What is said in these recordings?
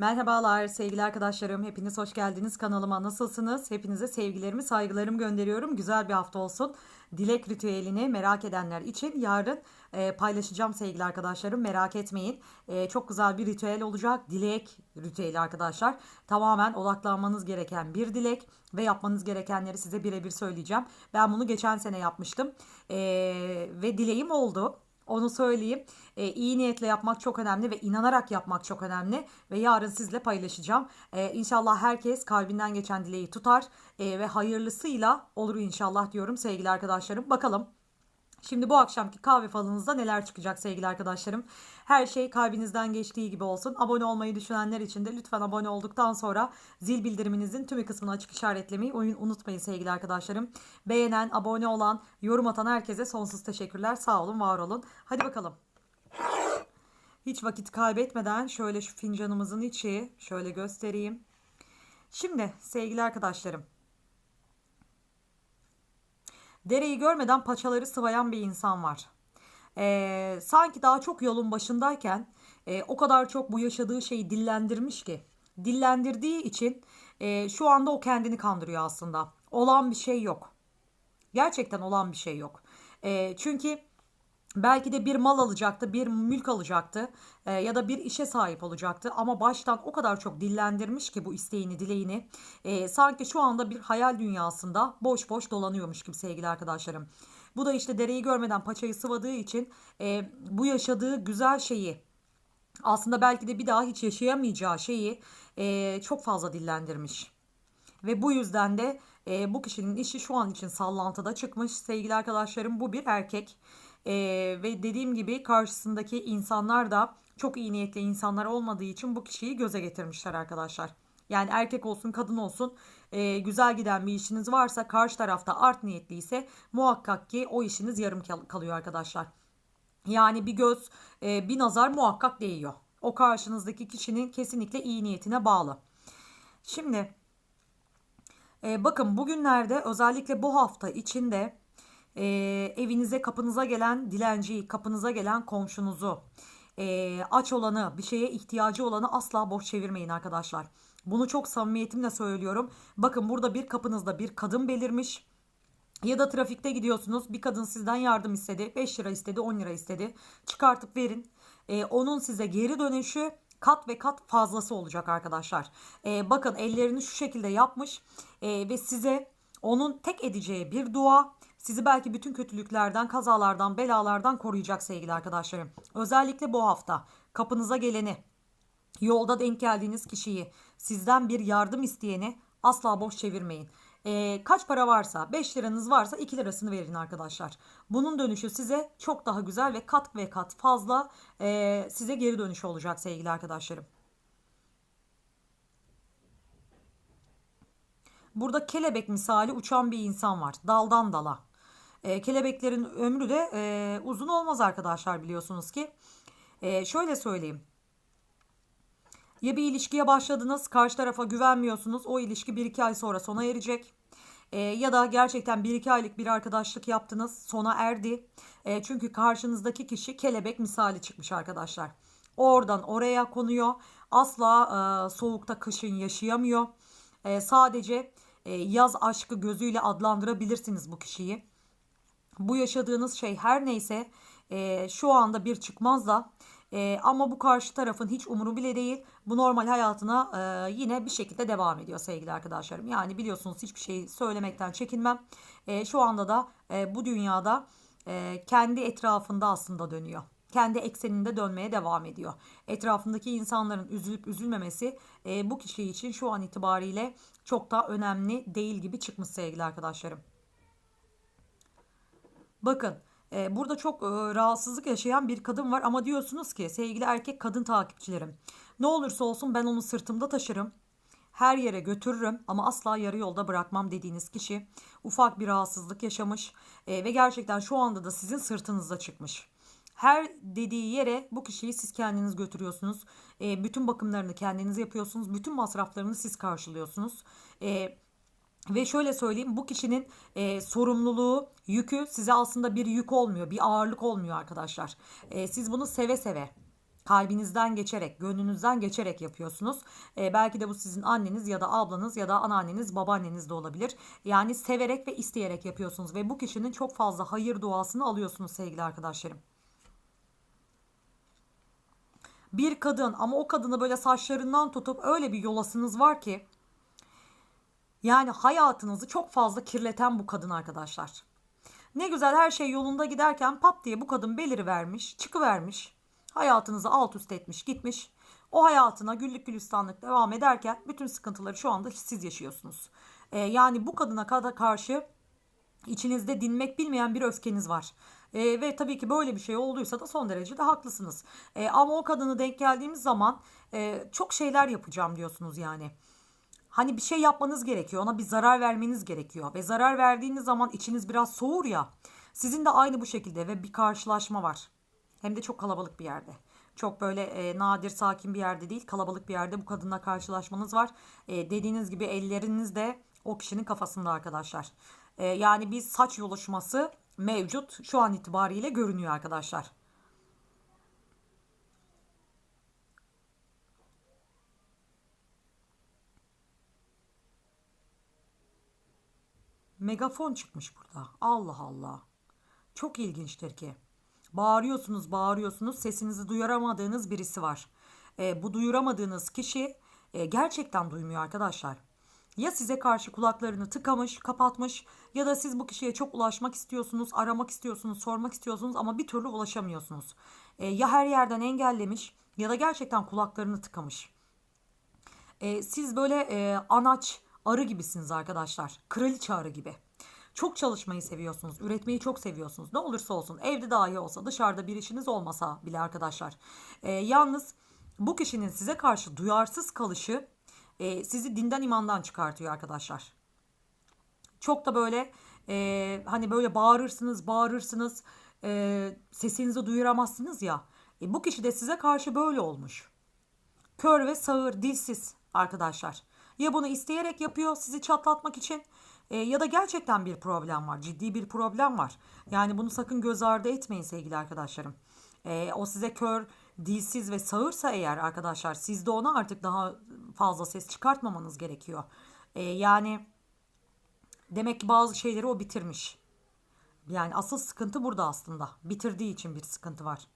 Merhabalar sevgili arkadaşlarım. Hepiniz hoş geldiniz kanalıma. Nasılsınız? Hepinize sevgilerimi, saygılarımı gönderiyorum. Güzel bir hafta olsun. Dilek ritüelini merak edenler için yarın e, paylaşacağım sevgili arkadaşlarım. Merak etmeyin. E, çok güzel bir ritüel olacak. Dilek ritüeli arkadaşlar. Tamamen odaklanmanız gereken bir dilek ve yapmanız gerekenleri size birebir söyleyeceğim. Ben bunu geçen sene yapmıştım. E, ve dileğim oldu. Onu söyleyeyim. E, iyi niyetle yapmak çok önemli ve inanarak yapmak çok önemli. Ve yarın sizle paylaşacağım. E, inşallah herkes kalbinden geçen dileği tutar. E, ve hayırlısıyla olur inşallah diyorum sevgili arkadaşlarım. Bakalım Şimdi bu akşamki kahve falınızda neler çıkacak sevgili arkadaşlarım. Her şey kalbinizden geçtiği gibi olsun. Abone olmayı düşünenler için de lütfen abone olduktan sonra zil bildiriminizin tümü kısmını açık işaretlemeyi unutmayın sevgili arkadaşlarım. Beğenen, abone olan, yorum atan herkese sonsuz teşekkürler. Sağ olun, var olun. Hadi bakalım. Hiç vakit kaybetmeden şöyle şu fincanımızın içi şöyle göstereyim. Şimdi sevgili arkadaşlarım Dereyi görmeden paçaları sıvayan bir insan var. Ee, sanki daha çok yolun başındayken e, o kadar çok bu yaşadığı şeyi dillendirmiş ki. Dillendirdiği için e, şu anda o kendini kandırıyor aslında. Olan bir şey yok. Gerçekten olan bir şey yok. E, çünkü Belki de bir mal alacaktı, bir mülk alacaktı e, ya da bir işe sahip olacaktı. Ama baştan o kadar çok dillendirmiş ki bu isteğini, dileğini. E, sanki şu anda bir hayal dünyasında boş boş dolanıyormuş gibi sevgili arkadaşlarım. Bu da işte dereyi görmeden paçayı sıvadığı için e, bu yaşadığı güzel şeyi aslında belki de bir daha hiç yaşayamayacağı şeyi e, çok fazla dillendirmiş. Ve bu yüzden de e, bu kişinin işi şu an için sallantıda çıkmış sevgili arkadaşlarım. Bu bir erkek. E, ve dediğim gibi karşısındaki insanlar da çok iyi niyetli insanlar olmadığı için bu kişiyi göze getirmişler arkadaşlar. Yani erkek olsun kadın olsun e, güzel giden bir işiniz varsa karşı tarafta art niyetliyse muhakkak ki o işiniz yarım kalıyor arkadaşlar. Yani bir göz e, bir nazar muhakkak değiyor. O karşınızdaki kişinin kesinlikle iyi niyetine bağlı. Şimdi e, bakın bugünlerde özellikle bu hafta içinde e, evinize kapınıza gelen dilenciyi, kapınıza gelen komşunuzu, e, aç olanı, bir şeye ihtiyacı olanı asla boş çevirmeyin arkadaşlar. Bunu çok samimiyetimle söylüyorum. Bakın burada bir kapınızda bir kadın belirmiş. Ya da trafikte gidiyorsunuz bir kadın sizden yardım istedi 5 lira istedi 10 lira istedi çıkartıp verin. Ee, onun size geri dönüşü kat ve kat fazlası olacak arkadaşlar. Ee, bakın ellerini şu şekilde yapmış ee, ve size onun tek edeceği bir dua sizi belki bütün kötülüklerden, kazalardan, belalardan koruyacak sevgili arkadaşlarım. Özellikle bu hafta kapınıza geleni, yolda denk geldiğiniz kişiyi, sizden bir yardım isteyeni asla boş çevirmeyin. E, kaç para varsa 5 liranız varsa 2 lirasını verin arkadaşlar. Bunun dönüşü size çok daha güzel ve kat ve kat fazla e, size geri dönüşü olacak sevgili arkadaşlarım. Burada kelebek misali uçan bir insan var. Daldan dala. E, kelebeklerin ömrü de e, uzun olmaz arkadaşlar biliyorsunuz ki. E, şöyle söyleyeyim. Ya bir ilişkiye başladınız, karşı tarafa güvenmiyorsunuz. O ilişki 1-2 ay sonra sona erecek. E, ya da gerçekten 1-2 aylık bir arkadaşlık yaptınız, sona erdi. E, çünkü karşınızdaki kişi kelebek misali çıkmış arkadaşlar. Oradan oraya konuyor. Asla e, soğukta kışın yaşayamıyor. E, sadece e, yaz aşkı gözüyle adlandırabilirsiniz bu kişiyi. Bu yaşadığınız şey her neyse e, şu anda bir çıkmazla e, ama bu karşı tarafın hiç umuru bile değil. Bu normal hayatına e, yine bir şekilde devam ediyor sevgili arkadaşlarım. Yani biliyorsunuz hiçbir şey söylemekten çekinmem. E, şu anda da e, bu dünyada e, kendi etrafında aslında dönüyor kendi ekseninde dönmeye devam ediyor. Etrafındaki insanların üzülüp üzülmemesi e, bu kişi için şu an itibariyle çok da önemli değil gibi çıkmış sevgili arkadaşlarım. Bakın e, burada çok e, rahatsızlık yaşayan bir kadın var ama diyorsunuz ki sevgili erkek kadın takipçilerim ne olursa olsun ben onu sırtımda taşırım. Her yere götürürüm ama asla yarı yolda bırakmam dediğiniz kişi ufak bir rahatsızlık yaşamış e, ve gerçekten şu anda da sizin sırtınızda çıkmış. Her dediği yere bu kişiyi siz kendiniz götürüyorsunuz. E, bütün bakımlarını kendiniz yapıyorsunuz. Bütün masraflarını siz karşılıyorsunuz. E, ve şöyle söyleyeyim bu kişinin e, sorumluluğu, yükü size aslında bir yük olmuyor, bir ağırlık olmuyor arkadaşlar. E, siz bunu seve seve kalbinizden geçerek, gönlünüzden geçerek yapıyorsunuz. E, belki de bu sizin anneniz ya da ablanız ya da anneanneniz, babaanneniz de olabilir. Yani severek ve isteyerek yapıyorsunuz ve bu kişinin çok fazla hayır duasını alıyorsunuz sevgili arkadaşlarım. Bir kadın ama o kadını böyle saçlarından tutup öyle bir yolasınız var ki yani hayatınızı çok fazla kirleten bu kadın arkadaşlar. Ne güzel her şey yolunda giderken pat diye bu kadın beliri vermiş, çıkıvermiş. Hayatınızı alt üst etmiş, gitmiş. O hayatına güllük gülistanlık devam ederken bütün sıkıntıları şu anda siz yaşıyorsunuz. Ee, yani bu kadına kadar karşı içinizde dinmek bilmeyen bir öfkeniz var. E, ve tabii ki böyle bir şey olduysa da son derece de haklısınız. E, ama o kadını denk geldiğimiz zaman e, çok şeyler yapacağım diyorsunuz yani. Hani bir şey yapmanız gerekiyor. Ona bir zarar vermeniz gerekiyor. Ve zarar verdiğiniz zaman içiniz biraz soğur ya. Sizin de aynı bu şekilde ve bir karşılaşma var. Hem de çok kalabalık bir yerde. Çok böyle e, nadir sakin bir yerde değil kalabalık bir yerde bu kadınla karşılaşmanız var. E, dediğiniz gibi elleriniz de o kişinin kafasında arkadaşlar. E, yani bir saç yoluşması mevcut şu an itibariyle görünüyor arkadaşlar. Megafon çıkmış burada. Allah Allah. Çok ilginçtir ki. Bağırıyorsunuz, bağırıyorsunuz, sesinizi duyuramadığınız birisi var. E, bu duyuramadığınız kişi e, gerçekten duymuyor arkadaşlar. Ya size karşı kulaklarını tıkamış, kapatmış ya da siz bu kişiye çok ulaşmak istiyorsunuz, aramak istiyorsunuz, sormak istiyorsunuz ama bir türlü ulaşamıyorsunuz. E, ya her yerden engellemiş ya da gerçekten kulaklarını tıkamış. E, siz böyle e, anaç, arı gibisiniz arkadaşlar. Kraliçe arı gibi. Çok çalışmayı seviyorsunuz, üretmeyi çok seviyorsunuz. Ne olursa olsun, evde dahi olsa, dışarıda bir işiniz olmasa bile arkadaşlar. E, yalnız bu kişinin size karşı duyarsız kalışı e, sizi dinden imandan çıkartıyor arkadaşlar. Çok da böyle e, hani böyle bağırırsınız, bağırırsınız, e, sesinizi duyuramazsınız ya. E, bu kişi de size karşı böyle olmuş. Kör ve sağır, dilsiz arkadaşlar. Ya bunu isteyerek yapıyor sizi çatlatmak için e, ya da gerçekten bir problem var. Ciddi bir problem var. Yani bunu sakın göz ardı etmeyin sevgili arkadaşlarım. E, o size kör, dilsiz ve sağırsa eğer arkadaşlar siz de ona artık daha fazla ses çıkartmamanız gerekiyor. E, yani demek ki bazı şeyleri o bitirmiş. Yani asıl sıkıntı burada aslında. Bitirdiği için bir sıkıntı var.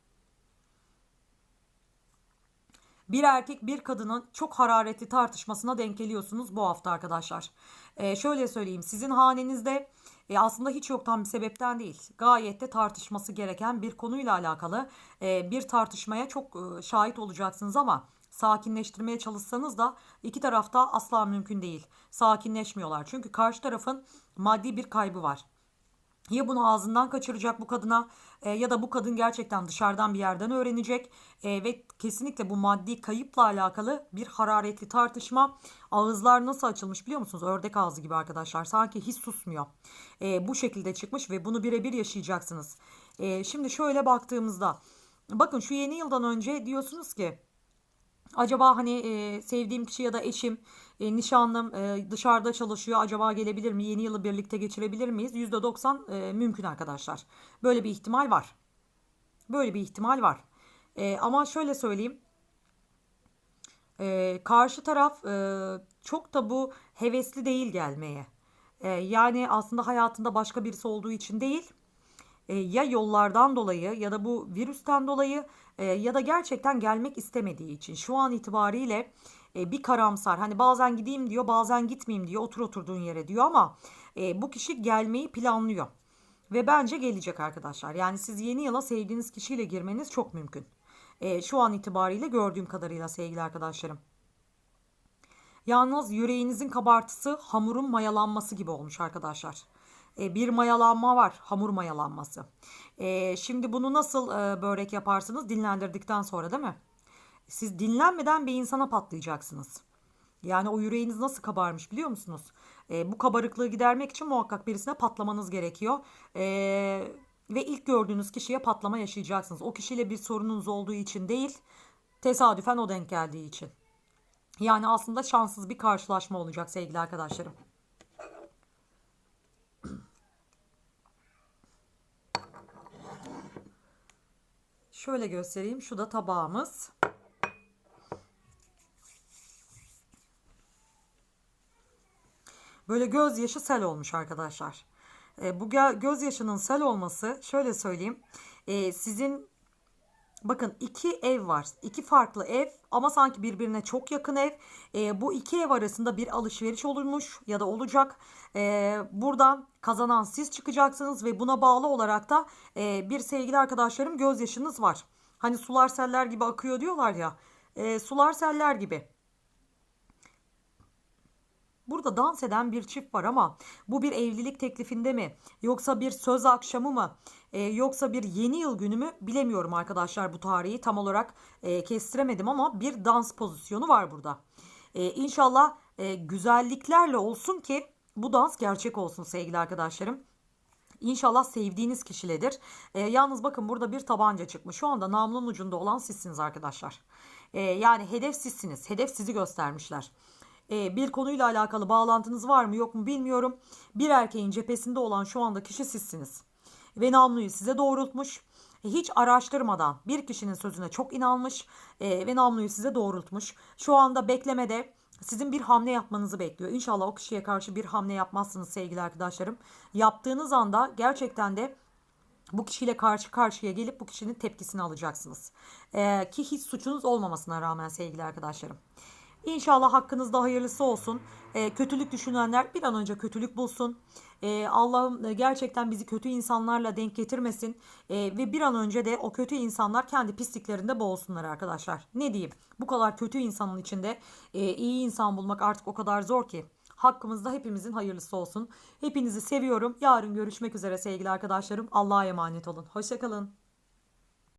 Bir erkek bir kadının çok hararetli tartışmasına denk geliyorsunuz bu hafta arkadaşlar. Ee, şöyle söyleyeyim sizin hanenizde e, aslında hiç yoktan bir sebepten değil. Gayet de tartışması gereken bir konuyla alakalı e, bir tartışmaya çok e, şahit olacaksınız ama sakinleştirmeye çalışsanız da iki tarafta asla mümkün değil. Sakinleşmiyorlar. Çünkü karşı tarafın maddi bir kaybı var. Ya bunu ağzından kaçıracak bu kadına e, ya da bu kadın gerçekten dışarıdan bir yerden öğrenecek e, ve kesinlikle bu maddi kayıpla alakalı bir hararetli tartışma. Ağızlar nasıl açılmış biliyor musunuz? Ördek ağzı gibi arkadaşlar. Sanki hiç susmuyor. E, bu şekilde çıkmış ve bunu birebir yaşayacaksınız. E, şimdi şöyle baktığımızda bakın şu yeni yıldan önce diyorsunuz ki Acaba hani e, sevdiğim kişi ya da eşim, e, nişanlım e, dışarıda çalışıyor. Acaba gelebilir mi? Yeni yılı birlikte geçirebilir miyiz? %90 e, mümkün arkadaşlar. Böyle bir ihtimal var. Böyle bir ihtimal var. E, ama şöyle söyleyeyim. E, karşı taraf e, çok da bu hevesli değil gelmeye. E, yani aslında hayatında başka birisi olduğu için değil e, ya yollardan dolayı ya da bu virüsten dolayı e, ya da gerçekten gelmek istemediği için şu an itibariyle e, bir karamsar hani bazen gideyim diyor bazen gitmeyeyim diyor otur oturduğun yere diyor ama e, bu kişi gelmeyi planlıyor ve bence gelecek arkadaşlar yani siz yeni yıla sevdiğiniz kişiyle girmeniz çok mümkün e, şu an itibariyle gördüğüm kadarıyla sevgili arkadaşlarım. Yalnız yüreğinizin kabartısı hamurun mayalanması gibi olmuş arkadaşlar. E, bir mayalanma var. Hamur mayalanması. E, şimdi bunu nasıl e, börek yaparsınız? Dinlendirdikten sonra değil mi? Siz dinlenmeden bir insana patlayacaksınız. Yani o yüreğiniz nasıl kabarmış biliyor musunuz? E, bu kabarıklığı gidermek için muhakkak birisine patlamanız gerekiyor. E, ve ilk gördüğünüz kişiye patlama yaşayacaksınız. O kişiyle bir sorununuz olduğu için değil, tesadüfen o denk geldiği için. Yani aslında şanssız bir karşılaşma olacak sevgili arkadaşlarım. Şöyle göstereyim. Şu da tabağımız. Böyle gözyaşı sel olmuş arkadaşlar. E, bu gö- gözyaşının sel olması şöyle söyleyeyim. E, sizin bakın iki ev var. iki farklı ev ama sanki birbirine çok yakın ev. E, bu iki ev arasında bir alışveriş olmuş ya da olacak. E, buradan kazanan siz çıkacaksınız ve buna bağlı olarak da e, bir sevgili arkadaşlarım gözyaşınız var. Hani sular seller gibi akıyor diyorlar ya. E, sular seller gibi. Burada dans eden bir çift var ama bu bir evlilik teklifinde mi yoksa bir söz akşamı mı e, yoksa bir yeni yıl günü mü bilemiyorum arkadaşlar bu tarihi tam olarak e, kestiremedim ama bir dans pozisyonu var burada. E, inşallah e, güzelliklerle olsun ki bu dans gerçek olsun sevgili arkadaşlarım. İnşallah sevdiğiniz kişiledir. E, yalnız bakın burada bir tabanca çıkmış. Şu anda namlunun ucunda olan sizsiniz arkadaşlar. E, yani hedef sizsiniz. Hedef sizi göstermişler. E, bir konuyla alakalı bağlantınız var mı yok mu bilmiyorum. Bir erkeğin cephesinde olan şu anda kişi sizsiniz. Ve namluyu size doğrultmuş. E, Hiç araştırmadan bir kişinin sözüne çok inanmış e, ve namluyu size doğrultmuş. Şu anda beklemede sizin bir hamle yapmanızı bekliyor. İnşallah o kişiye karşı bir hamle yapmazsınız sevgili arkadaşlarım. Yaptığınız anda gerçekten de bu kişiyle karşı karşıya gelip bu kişinin tepkisini alacaksınız. Ee, ki hiç suçunuz olmamasına rağmen sevgili arkadaşlarım. İnşallah hakkınızda hayırlısı olsun. Ee, kötülük düşünenler bir an önce kötülük bulsun. Ee, Allah'ım e, gerçekten bizi kötü insanlarla denk getirmesin. Ee, ve bir an önce de o kötü insanlar kendi pisliklerinde boğulsunlar arkadaşlar. Ne diyeyim? Bu kadar kötü insanın içinde e, iyi insan bulmak artık o kadar zor ki. Hakkımızda hepimizin hayırlısı olsun. Hepinizi seviyorum. Yarın görüşmek üzere sevgili arkadaşlarım. Allah'a emanet olun. Hoşçakalın.